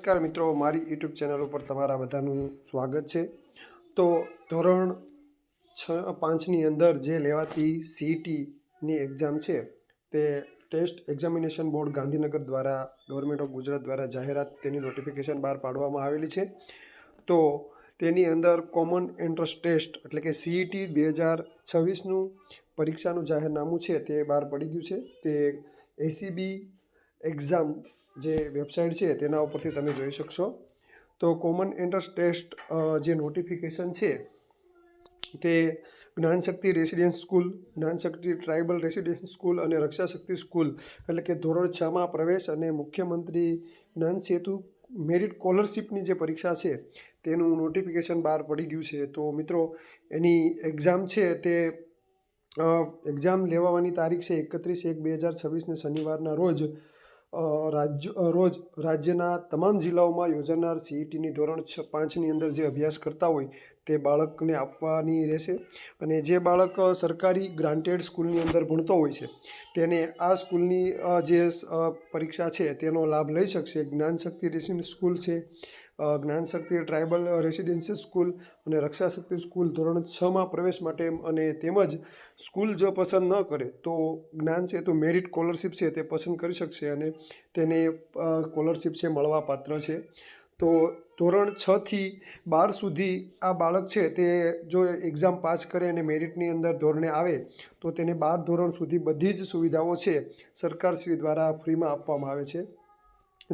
નમસ્કાર મિત્રો, મારી યુટ્યુબ ચેનલ ઉપર તમારા બધાનું સ્વાગત છે. તો ધોરણ છ, પાંચની અંદર જે લેવાતી સીઈટીની એક્ઝામ છે, તે ટેસ્ટ એક્ઝામિનેશન બોર્ડ ગાંધીનગર દ્વારા ગવર્મેન્ટ ઓફ ગુજરાત દ્વારા જાહેરાત તેની નોટિફિકેશન બહાર પાડવામાં આવેલી છે. તો તેની અંદર કોમન એન્ટ્રન્સ ટેસ્ટ એટલે કે સીઈટી બે હજાર છવ્વીસનું પરીક્ષાનું જાહેરનામું છે, તે બહાર પડી ગયું છે. તે એસીબી એક્ઝામ જે વેબસાઇટ છે તેના ઉપરથી તમે જોઈ શકશો. તો કોમન એન્ટ્રન્સ ટેસ્ટ જે નોટિફિકેશન છે તે Gyanshakti residence school Gyanshakti tribal residence school અને રક્ષાશક્તિ સ્કૂલ એટલે કે ધોરણ છમાં પ્રવેશ અને મુખ્યમંત્રી જ્ઞાન સેતુ મેરિટ સ્કોલરશીપની જે પરીક્ષા છે તેનું નોટિફિકેશન બહાર પડી ગયું છે. તો મિત્રો, એની એક્ઝામ છે તે એક્ઝામ લેવાની તારીખ છે એકત્રીસ એક બે હજાર છવ્વીસને શનિવારના રોજ રાજ્ય રોજ રાજ્યના તમામ જિલ્લાઓમાં યોજાનાર સીઈટીની ધોરણ છ પાંચની અંદર જે અભ્યાસ કરતા હોય તે બાળકને આપવાની રહેશે અને જે બાળક સરકારી ગ્રાન્ટેડ સ્કૂલની અંદર ભણતો હોય છે તેને આ સ્કૂલની જે પરીક્ષા છે તેનો લાભ લઈ શકશે. જ્ઞાન શક્તિ રેસિડેન્સ સ્કૂલ છે. જ્ઞાનશક્તિ ટ્રાઇબલ રેસિડેન્શિયલ સ્કૂલ અને રક્ષાશક્તિ સ્કૂલ ધોરણ છમાં પ્રવેશ માટે અને તેમજ સ્કૂલ જો પસંદ ન કરે તો જ્ઞાન છે તો મેરિટ સ્કોલરશિપ છે તે પસંદ કરી શકશે અને તેને સ્કોલરશિપ છે મળવા પાત્ર છે. તો ધોરણ છથી બાર સુધી આ બાળક છે તે જો એક્ઝામ પાસ કરે અને મેરિટની અંદર ધોરણે આવે તો તેને બાર ધોરણ સુધી બધી જ સુવિધાઓ છે સરકારશ્રી દ્વારા ફ્રીમાં આપવામાં આવે છે.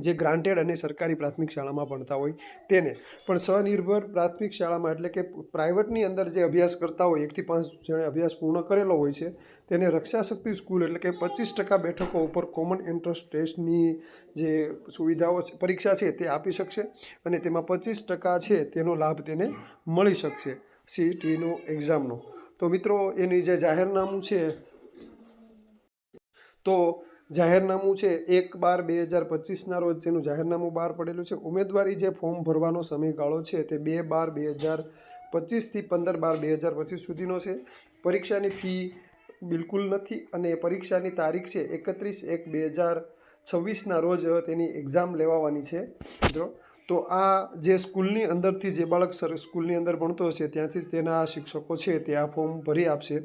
જે ગ્રાન્ટેડ અને સરકારી પ્રાથમિક શાળામાં ભણતા હોય તેને. પણ સ્વનિર્ભર પ્રાથમિક શાળામાં એટલે કે પ્રાઇવેટની અંદર જે અભ્યાસ કરતા હોય, એકથી પાંચ જણે અભ્યાસ પૂર્ણ કરેલો હોય છે, તેને રક્ષાશક્તિ સ્કૂલ એટલે કે પચીસ ટકા બેઠકો ઉપર કોમન એન્ટ્રન્સ ટેસ્ટની જે સુવિધાઓ છે, પરીક્ષા છે તે આપી શકશે અને તેમાં પચીસ ટકા છે તેનો લાભ તેને મળી શકશે સીટીનો એક્ઝામનો તો મિત્રો, એની જે જાહેરનામું છે, તો જાહેરનામું છે એક બાર બે હજાર પચીસના રોજ તેનું જાહેરનામું બહાર પડેલું છે. ઉમેદવારી જે ફોર્મ ભરવાનો સમયગાળો છે તે બે બાર બે હજાર પચીસથી પંદર બાર બે હજાર પચીસ સુધીનો છે. પરીક્ષાની ફી બિલકુલ નથી અને પરીક્ષાની તારીખ છે એકત્રીસ એક બે હજાર છવ્વીસના રોજ તેની એક્ઝામ લેવાવાની છે મિત્રો. તો આ જે સ્કૂલની અંદરથી જે બાળક સર સ્કૂલની અંદર ભણતો હશે ત્યાંથી જ તેના શિક્ષકો છે તે આ ફોર્મ ભરી આપશે.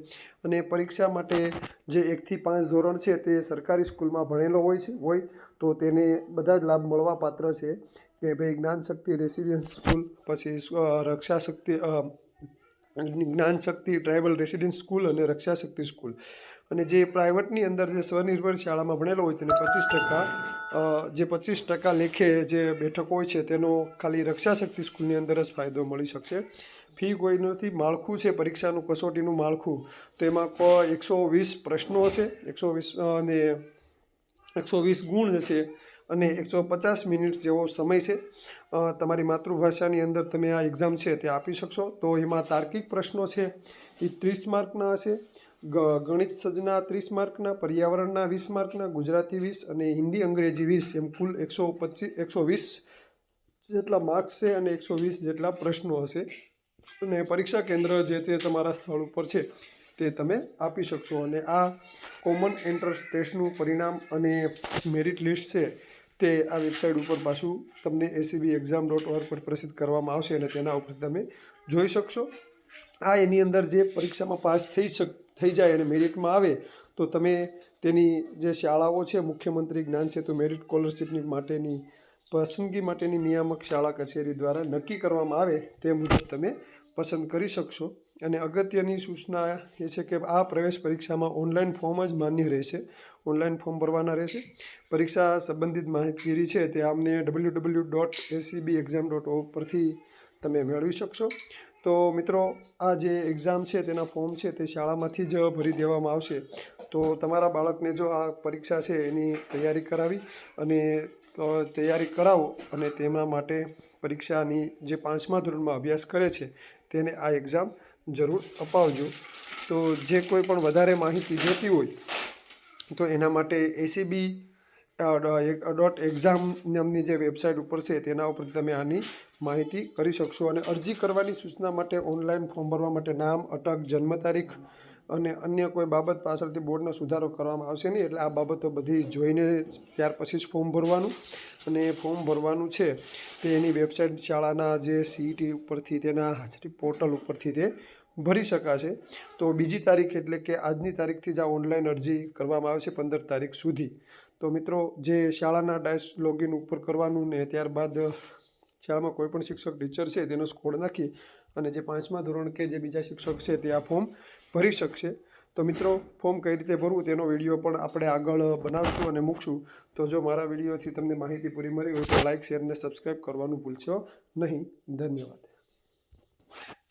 અને પરીક્ષા માટે જે એકથી પાંચ ધોરણ છે તે સરકારી સ્કૂલમાં ભણેલો હોય છે હોય તો તેને બધા જ લાભ મળવા પાત્ર છે કે ભાઈ જ્ઞાન શક્તિ રેસિડેન્સ સ્કૂલ પછી રક્ષા અ, જ્ઞાન શક્તિ ટ્રાઇબલ રેસિડેન્સ સ્કૂલ અને રક્ષા શક્તિ સ્કૂલ અને જે પ્રાઇવેટની અંદર જે સ્વનિર્ભર શાળામાં ભણેલો હોય તેને પચીસ ટકા જે પચીસ ટકા લેખે જે બેઠકો હોય છે તેનો ખાલી રક્ષા શક્તિ સ્કૂલની અંદર જ ફાયદો મળી શકશે. ફી કોઈ નથી, માળખું છે, પરીક્ષાનું કસોટીનું માળખું. તો એમાં એકસો વીસ પ્રશ્નો હશે, એકસો વીસ અને એકસો વીસ ગુણ હશે. અને એકસો પચાસ મિનિટ જેવો સમય છે. તમારી માતૃભાષાની અંદર તમે આ એક્ઝામ છે તે આપી શકશો. તો એમાં તાર્કિક પ્રશ્નો છે, એ ત્રીસ માર્કના હશે. ગણિત સજના ત્રીસ માર્કના, પર્યાવરણના વીસ માર્કના, ગુજરાતી વીસ અને હિન્દી અંગ્રેજી વીસ. એમ કુલ એકસો પચીસ એકસો વીસ જેટલા માર્ક્સ છે અને એકસો વીસ જેટલા પ્રશ્નો હશે. અને પરીક્ષા કેન્દ્ર જે તે તમારા સ્થળ ઉપર છે તે તમે આપી શકશો. અને આ કોમન એન્ટ્રન્સ ટેસ્ટનું પરિણામ અને મેરિટ લિસ્ટ છે તે આ વેબસાઇટ ઉપર પાછું તમને એસીબી એક્ઝામ ડોટ ઓર્ગ પર પ્રસિદ્ધ કરવામાં આવશે અને તેના ઉપર તમે જોઈ શકશો. આ એની અંદર જે પરીક્ષામાં પાસ થઈ શક, થઈ જાય અને મેરિટમાં આવે, તો તમે તેની જે શાળાઓ છે, મુખ્યમંત્રી જ્ઞાન સેતુ મેરિટ સ્કોલરશીપની માટેની, પસંદગી માટેની નિયામક શાળા કચેરી દ્વારા નક્કી કરવામાં આવે તે મુજબ તમે પસંદ કરી શકશો. અને અગત્યની સૂચના એ છે કે આ પ્રવેશ પરીક્ષામાં ઓનલાઈન ફોર્મ જ માન્ય રહેશે. ઓનલાઈન ફોર્મ ભરવાના રહેશે. પરીક્ષા સંબંધિત માહિતીગીરી છે તે આમને W W dot ACB exam dot org પરથી તમે મેળવી શકશો. તો મિત્રો, આ જે એક્ઝામ છે તેના ફોર્મ છે તે શાળામાંથી જ ભરી દેવામાં આવશે. તો તમારા બાળકને જો આ પરીક્ષા છે એની તૈયારી કરાવી અને તૈયારી કરાવો અને તેમના માટે પરીક્ષાની જે પાંચમા ધોરણમાં અભ્યાસ કરે છે તેને આ એક્ઝામ જરૂર અપાવજો. તો જે કોઈ પણ વધારે માહિતી જોતી હોય તો એના માટે એસીબી ડોટ એક્ઝામ નામની જે વેબસાઇટ ઉપર છે, તેના ઉપરથી તમે આની માહિતી કરી શકશો. અને અરજી કરવાની સૂચના માટે ઓનલાઈન ફોર્મ ભરવા માટે નામ, અટક, જન્મ તારીખ અને અન્ય કોઈ બાબત પાછળથી બોર્ડનો સુધારો કરવામાં આવશે નહીં, એટલે આ બાબતો બધી જોઈને ત્યાર પછી જ ફોર્મ ભરવાનું. અને ફોર્મ ભરવાનું છે તે એની વેબસાઇટ શાળાના જે સીઈટી ઉપરથી તેના હાજરી પોર્ટલ ઉપરથી તે ભરી શકાશે. તો બીજી તારીખ એટલે કે આજની તારીખથી જ આ ઓનલાઈન અરજી કરવામાં આવે છે પંદર તારીખ સુધી. તો મિત્રો, જે શાળાના ડાયસ લોગિન ઉપર કરવાનું ને ત્યારબાદ શાળામાં કોઈ પણ શિક્ષક ટીચર છે તેનો સ્કોડ નાખી અને જે પાંચમા ધોરણ કે જે બીજા શિક્ષક છે તે આ ફોર્મ ભરી શકશે. તો મિત્રો, ફોર્મ કઈ રીતે ભરવું તેનો વીડિયો પણ આપણે આગળ બનાવશું અને મૂકશું. તો જો મારા વિડીયોથી તમને માહિતી પૂરી મળી હોય તો લાઇક શેર અને સબસ્ક્રાઈબ કરવાનું ભૂલશો નહીં. ધન્યવાદ.